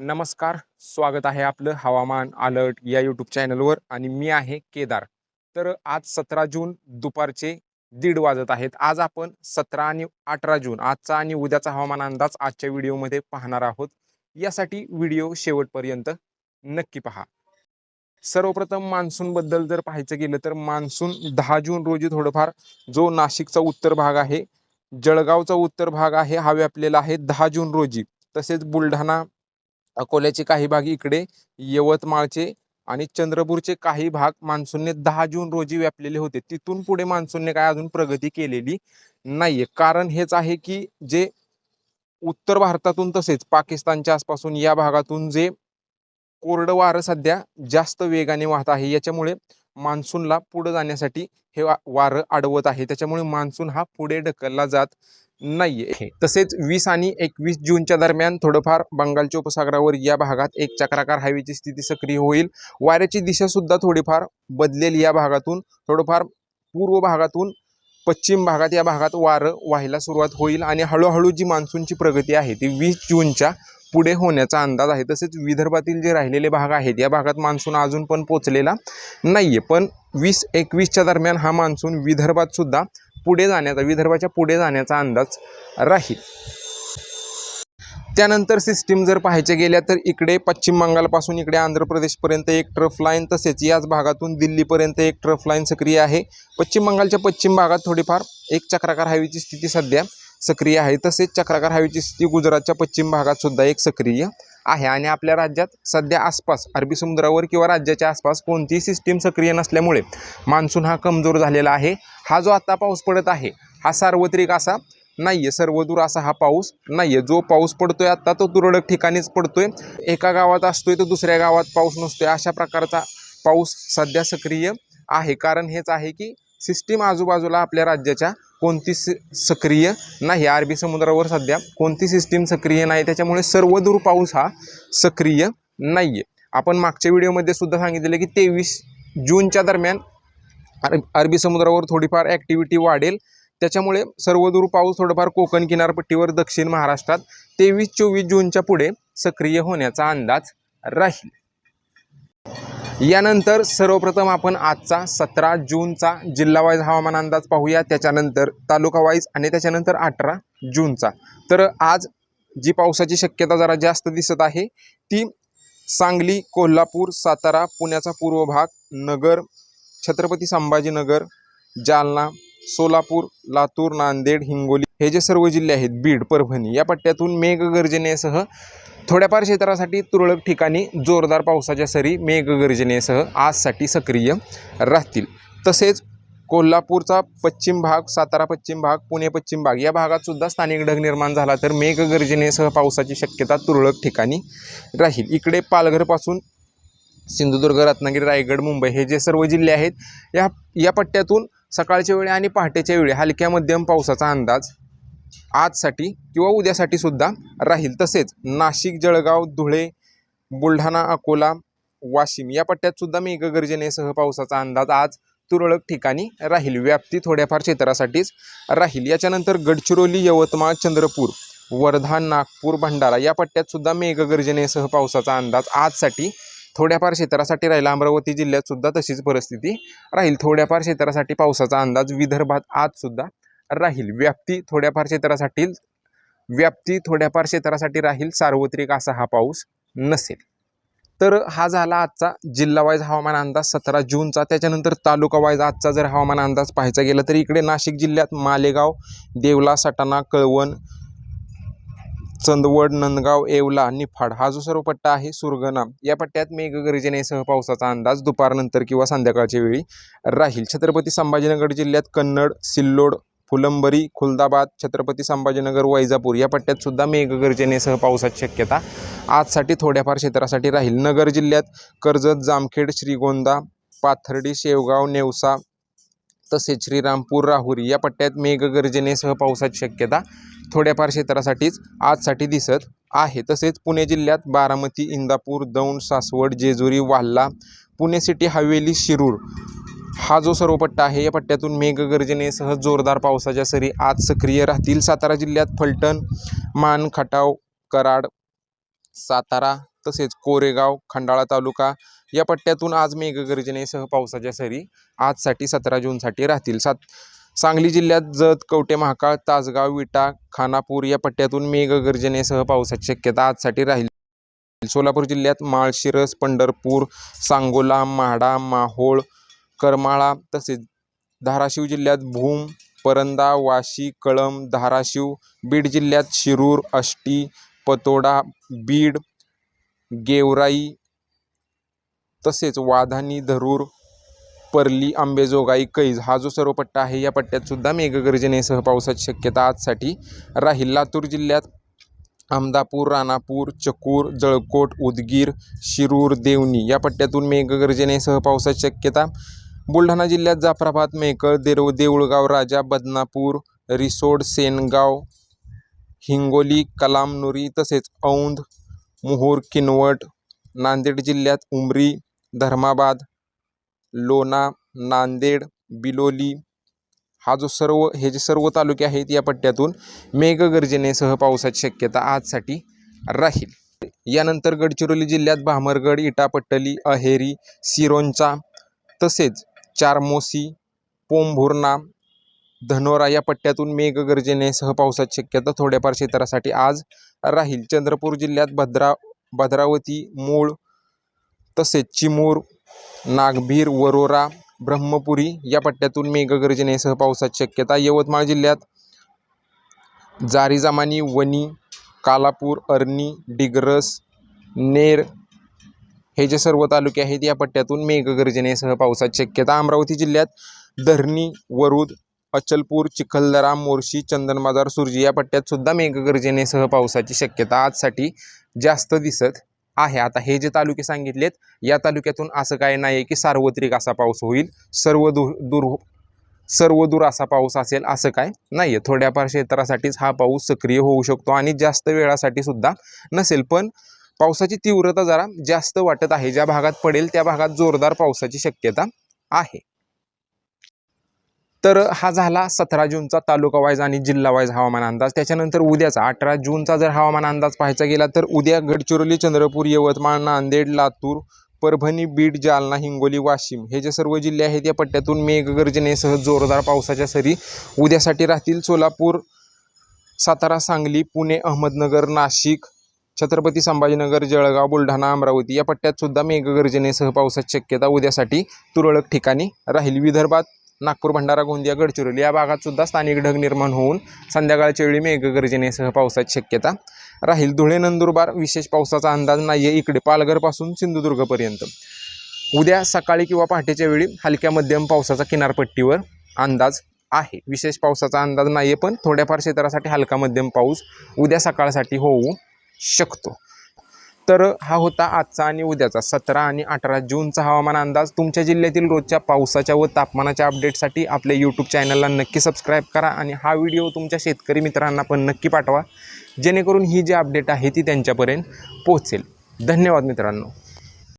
नमस्कार स्वागत आहे आपलं हवामान अलर्ट या यूट्यूब चॅनलवर आणि मी आहे केदार. तर आज सतरा जून दुपारचे दीड वाजत आहेत. आज आपण सतरा आणि अठरा जून आजचा आणि उद्याचा हवामान अंदाज आजच्या व्हिडिओमध्ये पाहणार आहोत. यासाठी व्हिडिओ शेवटपर्यंत नक्की पहा. सर्वप्रथम मान्सूनबद्दल जर पाहायचं गेलं तर मान्सून दहा जून रोजी थोडंफार जो नाशिकचा उत्तर भाग आहे जळगावचा उत्तर भाग आहे हा व्यापलेला आहे दहा जून रोजी. तसेच बुलढाणा अकोल्याचे काही भाग इकडे यवतमाळचे आणि चंद्रपूरचे काही भाग मान्सूनने दहा जून रोजी व्यापलेले होते. तिथून पुढे मान्सूनने काय अजून प्रगती केलेली नाहीये. कारण हेच आहे की जे उत्तर भारतातून तसेच पाकिस्तानच्या आसपासून या भागातून जे कोरडं वारं सध्या जास्त वेगाने वाहत आहे याच्यामुळे मान्सूनला पुढे जाण्यासाठी हे वा- वारं अडवत आहे. त्याच्यामुळे मान्सून हा पुढे ढकलला जात नाहीये. तसेच वीस आणि एकवीस जूनच्या दरम्यान थोडंफार बंगालच्या उपसागरावर या भागात एक चक्राकार हायवेची स्थिती सक्रिय होईल. वाऱ्याची दिशा सुद्धा थोडीफार बदलेल या भागातून. थोडंफार पूर्व भागातून पश्चिम भागात या भागात वारं व्हायला सुरुवात होईल आणि हळूहळू जी मान्सूनची प्रगती आहे ती वीस जूनच्या पुढे होण्याचा अंदाज आहे. तसेच विदर्भातील जे राहिलेले भाग आहेत या भागात मान्सून अजून पण पोचलेला नाही आहे पण वीस एकवीसच्या दरम्यान हा मान्सून विदर्भात सुद्धा पुढे जाण्याचा विदर्भाच्या पुढे जाण्याचा अंदाज राहील. त्यानंतर सिस्टीम जर पाहायच्या गेल्या तर इकडे पश्चिम बंगालपासून इकडे आंध्र प्रदेशपर्यंत एक ट्रफ लाईन तसेच याच भागातून दिल्लीपर्यंत एक ट्रफ लाईन सक्रिय आहे. पश्चिम बंगालच्या पश्चिम भागात थोडीफार एक चक्राकार हवेची स्थिती सध्या सक्रिय आहे. तसेच चक्राकार हवेची स्थिती गुजरातच्या पश्चिम भागात सुद्धा एक सक्रिय आहे आणि आपल्या राज्यात सध्या आसपास अरबी समुद्रावर किंवा राज्याच्या आसपास कोणतीही सिस्टीम सक्रिय नसल्यामुळे मान्सून हा कमजोर झालेला आहे. हा जो आता पाऊस पडत आहे हा सार्वत्रिक असा नाही आहे सर्वदूर असा हा पाऊस नाही आहे जो पाऊस पडतोय आत्ता तो तुरळक ठिकाणीच पडतोय. एका गावात असतोय तर दुसऱ्या गावात पाऊस नसतोय. अशा प्रकारचा पाऊस सध्या सक्रिय आहे. कारण हेच आहे की सिस्टीम आजूबाजूला आपल्या राज्याच्या कोणती स सक्रिय नाही. अरबी समुद्रावर सध्या कोणती सिस्टीम सक्रिय नाही. त्याच्यामुळे सर्वदूर पाऊस हा सक्रिय नाही आहे आपण मागच्या व्हिडिओमध्ये सुद्धा सांगितलेलं की तेवीस जूनच्या दरम्यान अरबी समुद्रावर थोडीफार ॲक्टिव्हिटी वाढेल. त्याच्यामुळे सर्वदूर पाऊस थोडंफार कोकण किनारपट्टीवर दक्षिण महाराष्ट्रात तेवीस चोवीस जूनच्या पुढे सक्रिय होण्याचा अंदाज राहील. यानंतर सर्वप्रथम आपण आजचा सतरा जूनचा जिल्हावाईज हवामान अंदाज पाहूया. त्याच्यानंतर तालुकावाईज आणि त्याच्यानंतर अठरा जूनचा. तर आज जी पावसाची शक्यता जरा जास्त दिसत आहे ती सांगली कोल्हापूर सातारा पुण्याचा पूर्व भाग नगर छत्रपती संभाजीनगर जालना सोलापूर लातूर नांदेड हिंगोली हे जे सर्व जिल्हे आहेत बीड परभणी या पट्ट्यातून मेघगर्जनेसह थोड्याफार क्षेत्रासाठी तुरळक ठिकाणी जोरदार पावसाच्या सरी मेघगर्जनेसह आजसाठी सक्रिय राहतील. तसेच कोल्हापूरचा पश्चिम भाग सातारा पश्चिम भाग पुणे पश्चिम भाग या भागात सुद्धा स्थानिक ढग निर्माण झाला तर मेघगर्जनेसह पावसाची शक्यता तुरळक ठिकाणी राहील. इकडे पालघरपासून सिंधुदुर्ग रत्नागिरी रायगड मुंबई हे जे सर्व जिल्हे आहेत या या पट्ट्यातून सकाळच्या वेळी आणि पहाटेच्या वेळी हलक्या मध्यम पावसाचा अंदाज आजसाठी किंवा उद्यासाठी सुद्धा राहील. तसेच नाशिक जळगाव धुळे बुलढाणा अकोला वाशिम या पट्ट्यात सुद्धा मेघगर्जनेसह पावसाचा अंदाज आज तुरळक ठिकाणी राहील. व्याप्ती थोड्याफार क्षेत्रासाठीच राहील. याच्यानंतर गडचिरोली यवतमाळ चंद्रपूर वर्धा नागपूर भंडारा या पट्ट्यात सुद्धा मेघगर्जनेसह पावसाचा अंदाज आजसाठी थोड्याफार क्षेत्रासाठी राहील. अमरावती जिल्ह्यात सुद्धा तशीच परिस्थिती राहील. थोड्याफार क्षेत्रासाठी पावसाचा अंदाज विदर्भात आजसुद्धा राहील. व्याप्ती थोड्याफार क्षेत्रासाठी व्याप्ती थोड्याफार क्षेत्रासाठी राहील. सार्वत्रिक असा हा पाऊस नसेल. तर हा झाला आजचा जिल्हावाईज हवामान अंदाज सतरा जूनचा. त्याच्यानंतर तालुका वाईज आजचा जर हवामान अंदाज पाहायचा गेला तर इकडे नाशिक जिल्ह्यात मालेगाव देवला सटाणा कळवण चंदवड नंदगाव येवला निफाड हा जो सर्व पट्टा आहे सुरगणा या पट्ट्यात मेघगर्जनेसह पावसाचा अंदाज दुपारनंतर किंवा संध्याकाळच्या वेळी राहील. छत्रपती संभाजीनगर जिल्ह्यात कन्नड सिल्लोड फुलंबरी खुलदाबाद छत्रपती संभाजीनगर वैजापूर या पट्ट्यात सुद्धा मेघगर्जनेसह पावसाची शक्यता आजसाठी थोड्याफार क्षेत्रासाठी राहील. नगर जिल्ह्यात कर्जत जामखेड श्रीगोंदा पाथर्डी शेवगाव नेवसा तसेच श्रीरामपूर राहुरी या पट्ट्यात मेघगर्जनेसह पावसाची शक्यता थोड्याफार क्षेत्रासाठीच आजसाठी दिसत आहे. तसेच पुणे जिल्ह्यात बारामती इंदापूर दौंड सासवड जेजुरी वाल्ला पुणे सिटी हवेली शिरूर हा जो सर्व पट्टा आहे या पट्ट्यातून मेघगर्जनेसह जोरदार पावसाच्या सरी आज सक्रिय राहतील. सातारा जिल्ह्यात फलटण मान खटाव कराड सातारा तसेच कोरेगाव खंडाळा तालुका या पट्ट्यातून आज मेघगर्जनेसह पावसाच्या सरी आजसाठी सतरा जूनसाठी राहतील. सात सांगली जिल्ह्यात जत कवटे महाकाळ तासगाव विटा खानापूर या पट्ट्यातून मेघगर्जनेसह पावसाची शक्यता आजसाठी राहील. सोलापूर जिल्ह्यात माळशिरस पंढरपूर सांगोला म्हाडा माहोळ करमाळा तसेच धाराशिव जिल्ह्यात भूम परंदा वाशी कळंब धाराशिव बीड जिल्ह्यात शिरूर अष्टी पतोडा बीड गेवराई तसेच वाधानी धरूर परली आंबेजोगाई कैज हा जो सर्व पट्टा आहे या पट्ट्यात सुद्धा मेघगर्जनेसह पावसाची शक्यता आजसाठी राहील. लातूर जिल्ह्यात अहमदापूर राणापूर चकूर जळकोट उदगीर शिरूर देवणी या पट्ट्यातून मेघगर्जनेसह पावसाची शक्यता बुलढाणा जिल्ह्यात जाफराबाद मेकळ देरव देऊळगाव राजा बदनापूर रिसोड सेनगाव हिंगोली कलामनुरी तसेच औंध मोहोर किनवट नांदेड जिल्ह्यात उमरी धर्माबाद लोणा नांदेड बिलोली हा जो सर्व हे जे सर्व तालुके आहेत या पट्ट्यातून मेघगर्जनेसह पावसाची शक्यता आजसाठी राहील. यानंतर गडचिरोली जिल्ह्यात भामरगड इटापट्टली अहेरी सिरोंचा तसेच चारमोसी पोंभुर्णा धनोरा या पट्ट्यातून मेघगर्जनेसह पावसाची शक्यता थोड्याफार क्षेत्रासाठी आज राहील. चंद्रपूर जिल्ह्यात भद्रा भद्रावती मूळ तसेच चिमूर नागभीर वरोरा ब्रह्मपुरी या पट्ट्यातून मेघगर्जनेसह पावसाची शक्यता यवतमाळ जिल्ह्यात जारीजामानी वणी कालापूर अर्नी डिग्रस नेर हे जे सर्व तालुके आहेत या पट्ट्यातून मेघगर्जनेसह पावसाची शक्यता. अमरावती जिल्ह्यात धरणी वरुद अचलपूर चिखलदरा मोर्शी चंदनबाजार सुरजी या पट्ट्यात सुद्धा मेघगर्जनेसह पावसाची शक्यता आजसाठी जास्त दिसत आहे. आता हे जे तालुके सांगितलेत या तालुक्यातून असं काय नाही आहे की सार्वत्रिक असा पाऊस होईल सर्व दूर सर्व दूर असा पाऊस असेल असं काय नाही आहे थोड्याफार क्षेत्रासाठीच हा पाऊस सक्रिय होऊ शकतो आणि जास्त वेळासाठी सुद्धा नसेल. पण पावसाची तीव्रता जरा जास्त वाटत आहे. ज्या भागात पडेल त्या भागात जोरदार पावसाची शक्यता आहे. तर हा झाला सतरा जूनचा तालुका वाईज आणि जिल्हा वाईज हवामान अंदाज. त्याच्यानंतर उद्याचा अठरा जूनचा जर हवामान अंदाज पाहायचा गेला तर उद्या गडचिरोली चंद्रपूर यवतमाळ नांदेड लातूर परभणी बीड जालना हिंगोली वाशिम हे जे सर्व जिल्हे आहेत या पट्ट्यातून मेघगर्जनेसह जोरदार पावसाच्या सरी उद्यासाठी राहतील. सोलापूर सातारा सांगली पुणे अहमदनगर नाशिक छत्रपती संभाजीनगर जळगाव बुलढाणा अमरावती या पट्ट्यात सुद्धा मेघगर्जनेसह पावसाची शक्यता उद्यासाठी तुरळक ठिकाणी राहील. विदर्भात नागपूर भंडारा गोंदिया गडचिरोली या भागात सुद्धा स्थानिक ढग निर्माण होऊन संध्याकाळच्या वेळी मेघगर्जनेसह पावसाची शक्यता राहील. धुळे नंदुरबार विशेष पावसाचा अंदाज नाही आहे इकडे पालघरपासून सिंधुदुर्गपर्यंत. उद्या सकाळी किंवा पहाटेच्या वेळी हलक्या मध्यम पावसाचा किनारपट्टीवर अंदाज आहे. विशेष पावसाचा अंदाज नाही आहे पण थोड्याफार क्षेत्रासाठी हलका मध्यम पाऊस उद्या सकाळसाठी होऊ शकतो. तर हा होता आजचा आणि उद्याचा सतरा आणि अठरा जूनचा हवामान अंदाज. तुमच्या जिल्ह्यातील रोजच्या पावसाच्या व तापमानाच्या अपडेटसाठी आपल्या यूट्यूब चॅनलला नक्की सबस्क्राईब करा आणि हा व्हिडिओ तुमच्या शेतकरी मित्रांना पण नक्की पाठवा. जेणेकरून ही जी अपडेट आहे ती त्यांच्यापर्यंत पोहोचेल. धन्यवाद मित्रांनो.